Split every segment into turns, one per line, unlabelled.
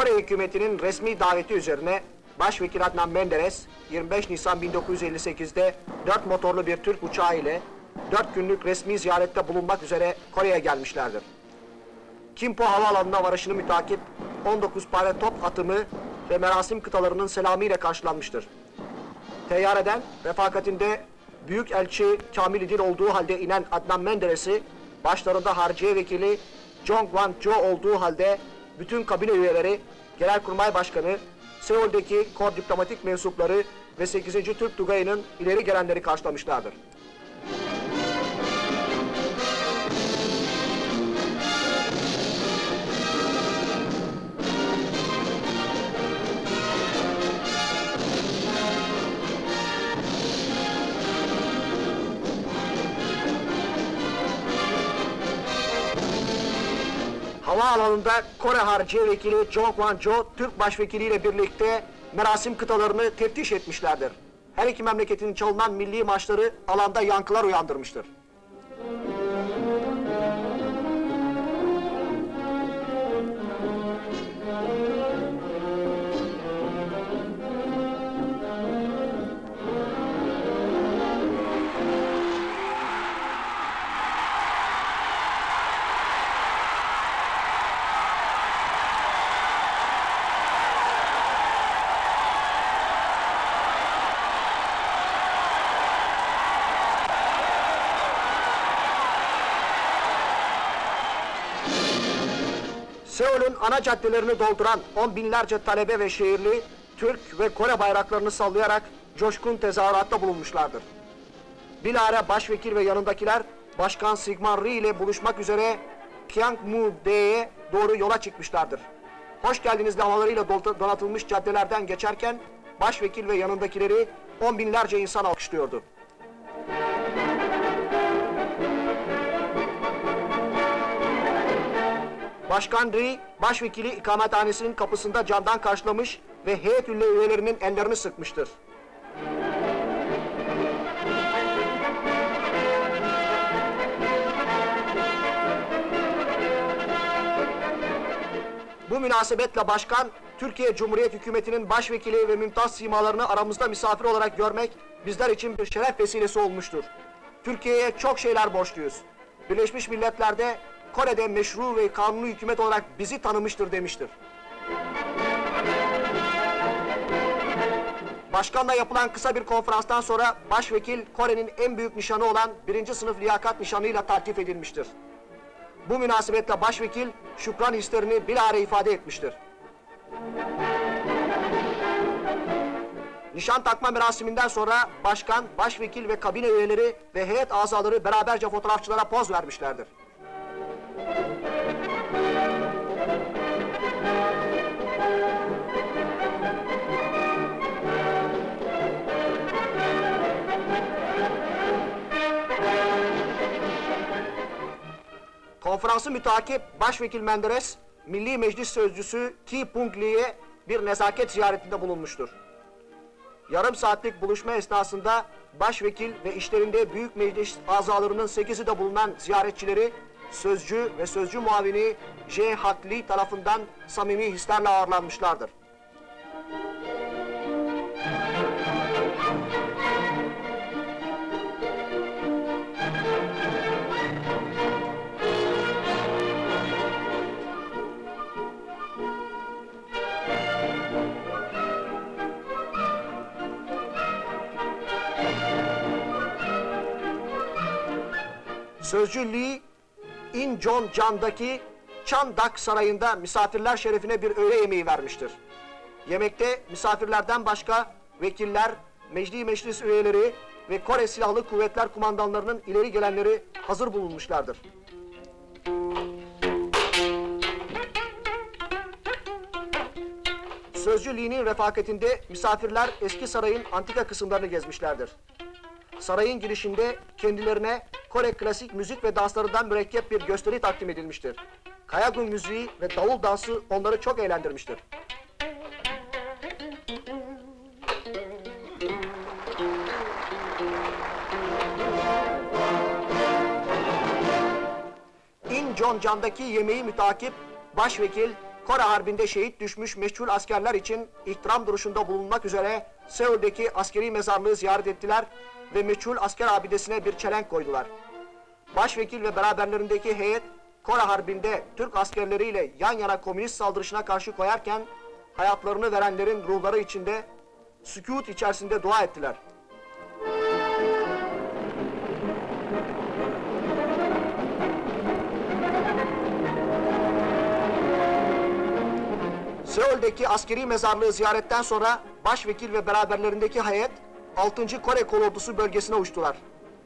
Kore hükümetinin resmi daveti üzerine Başvekil Adnan Menderes 25 Nisan 1958'de 4 motorlu bir Türk uçağı ile 4 günlük resmi ziyarette bulunmak üzere Kore'ye gelmişlerdir. Kimpo Havaalanı'na varışını mütakip 19 pare top atımı ve merasim kıtalarının selamı ile karşılanmıştır. Teyyareden refakatinde Büyük Elçi Kamil İdil olduğu halde inen Adnan Menderes'i başlarında Harciye Vekili Jong Wan Jo olduğu halde bütün kabine üyeleri, Genelkurmay Başkanı, Seul'deki kor diplomatik mensupları ve 8. Türk Tugayı'nın ileri gelenleri karşılamışlardır. Havaalanında Kore Harciye Vekili Jong Wan Jo, Türk Başvekili ile birlikte merasim kıtalarını teftiş etmişlerdir. Her iki memleketin çalınan milli maçları alanda yankılar uyandırmıştır. Seul'ün ana caddelerini dolduran on binlerce talebe ve şehirli Türk ve Kore bayraklarını sallayarak coşkun tezahüratta bulunmuşlardır. Bilare başvekil ve yanındakiler Başkan Sigmar Rhee ile buluşmak üzere Kyangmu-dae'ye doğru yola çıkmışlardır. Hoş geldiniz lavalarıyla dol- donatılmış caddelerden geçerken başvekil ve yanındakileri on binlerce insan alkışlıyordu. Başkan Rhee, başvekili ikamethanesinin kapısında camdan karşılamış ve heyet üyelerinin ellerini sıkmıştır. Bu münasebetle başkan, Türkiye Cumhuriyet Hükümeti'nin başvekili ve mümtaz simalarını aramızda misafir olarak görmek bizler için bir şeref vesilesi olmuştur. Türkiye'ye çok şeyler borçluyuz. Birleşmiş Milletler'de Kore'de meşru ve kanuni hükümet olarak bizi tanımıştır demiştir. Başkanla yapılan kısa bir konferanstan sonra başvekil Kore'nin en büyük nişanı olan birinci sınıf liyakat nişanıyla takip edilmiştir. Bu münasebetle başvekil şükran hislerini bilahare ifade etmiştir. Nişan takma merasiminden sonra başkan, başvekil ve kabine üyeleri ve heyet azaları beraberce fotoğrafçılara poz vermişlerdir. Konferansı mütakip Başvekil Menderes, Milli Meclis Sözcüsü Ki Pung Lee'ye bir nezaket ziyaretinde bulunmuştur. Yarım saatlik buluşma esnasında başvekil ve işlerinde büyük meclis azalarının sekizi de bulunan ziyaretçileri sözcü ve sözcü muavini J. Hatli tarafından samimi hislerle ağırlanmışlardır. Sözcü Lee, İnconcan'daki Çandak Sarayı'nda misafirler şerefine bir öğle yemeği vermiştir. Yemekte misafirlerden başka vekiller, mecli meclis üyeleri ve Kore Silahlı Kuvvetler kumandanlarının ileri gelenleri hazır bulunmuşlardır. Sözcü Lee'nin refakatinde misafirler eski sarayın antika kısımlarını gezmişlerdir. Sarayın girişinde kendilerine Kore klasik müzik ve danslarından mürekkep bir gösteri takdim edilmiştir. Kayagun müziği ve davul dansı onları çok eğlendirmiştir. İnconcan'daki yemeği mütakip başvekil Kore Harbi'nde şehit düşmüş meşhur askerler için ihtiram duruşunda bulunmak üzere Seul'deki askeri mezarlığı ziyaret ettiler ve meçhul asker abidesine bir çelenk koydular. Başvekil ve beraberlerindeki heyet Kore Harbi'nde Türk askerleriyle yan yana komünist saldırışına karşı koyarken hayatlarını verenlerin ruhları içinde sükut içerisinde dua ettiler. Seul'deki askeri mezarlığı ziyaretten sonra başvekil ve beraberlerindeki heyet 6. Kore Kolordusu bölgesine uçtular.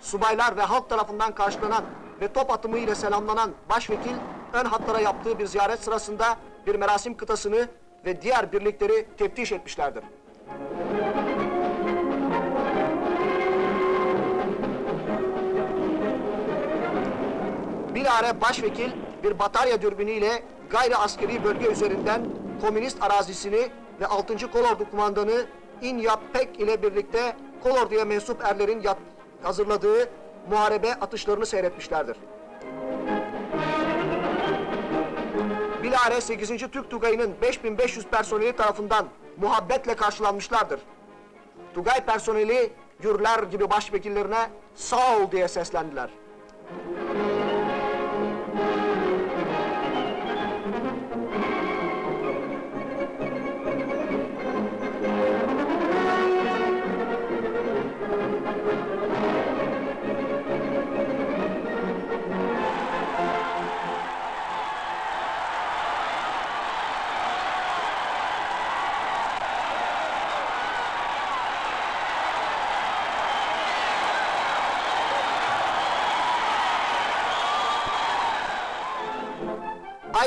Subaylar ve halk tarafından karşılanan ve top atımı ile selamlanan başvekil ön hatlara yaptığı bir ziyaret sırasında bir merasim kıtasını ve diğer birlikleri teftiş etmişlerdir. Bilare başvekil bir batarya dürbünüyle gayri askeri bölge üzerinden komünist arazisini ve 6. Kolordu kumandanı İnya Pek ile birlikte Kolordu'ya mensup erlerin hazırladığı muharebe atışlarını seyretmişlerdir. Bilare 8. Türk Tugayı'nın 5500 personeli tarafından muhabbetle karşılanmışlardır. Tugay personeli Gürler gibi başvekillerine sağ ol diye seslendiler.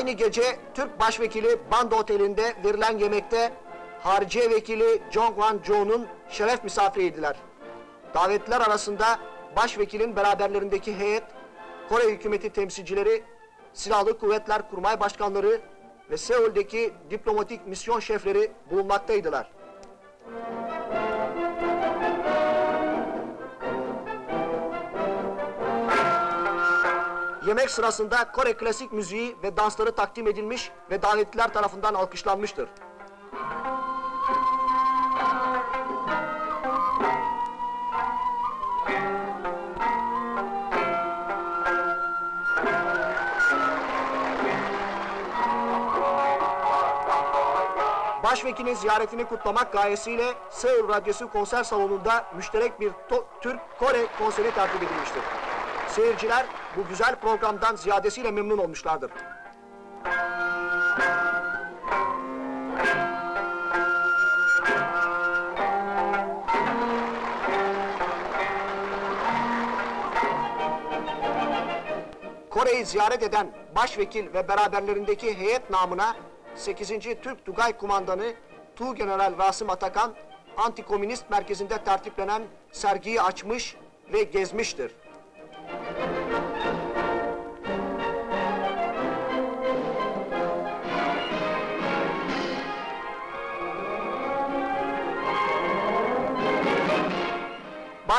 Aynı gece Türk Başvekili Banda Oteli'nde verilen yemekte Hariciye Vekili Jong Wan Jo'nun şeref misafiriydiler. Davetliler arasında Başvekilin beraberlerindeki heyet, Kore hükümeti temsilcileri, Silahlı Kuvvetler Kurmay Başkanları ve Seul'deki diplomatik misyon şefleri bulunmaktaydılar. Yemek sırasında Kore klasik müziği ve dansları takdim edilmiş ve davetliler tarafından alkışlanmıştır. Başvekilin ziyaretini kutlamak gayesiyle Seul Radyosu konser salonunda müşterek bir Türk-Kore konseri tertip edilmiştir. Seyirciler bu güzel programdan ziyadesiyle memnun olmuşlardır. Kore'yi ziyaret eden başvekil ve beraberlerindeki heyet namına 8. Türk Tugay Kumandanı Tuğgeneral Rasım Atakan Antikomünist Merkezi'nde tertiplenen sergiyi açmış ve gezmiştir.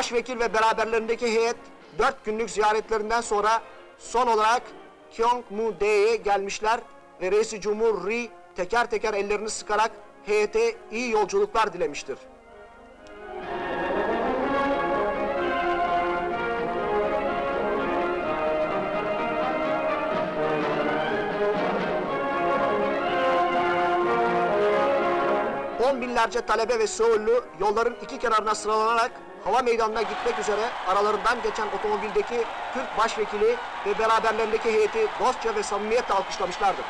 Başvekil ve beraberlerindeki heyet dört günlük ziyaretlerinden sonra son olarak Kyongmu-dae'ye gelmişler ve Reis-i Cumhur Ri teker teker ellerini sıkarak heyete iyi yolculuklar dilemiştir. On binlerce talebe ve Seul'lü yolların iki kenarına sıralanarak hava meydanına gitmek üzere aralarından geçen otomobildeki Türk başvekili ve beraberlerindeki heyeti dostça ve samimiyetle alkışlamışlardır.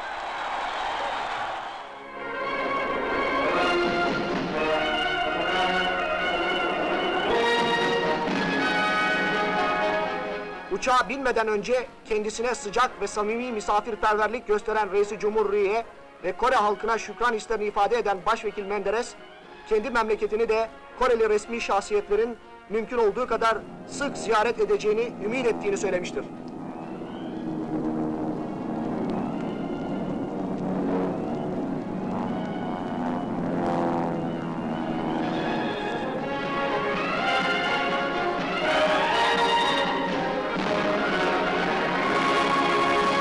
Uçağa binmeden önce kendisine sıcak ve samimi misafirperverlik gösteren Reis-i Cumhuriyye ve Kore halkına şükran hislerini ifade eden Başvekil Menderes, kendi memleketini de Koreli resmi şahsiyetlerin mümkün olduğu kadar sık ziyaret edeceğini ümit ettiğini söylemiştir.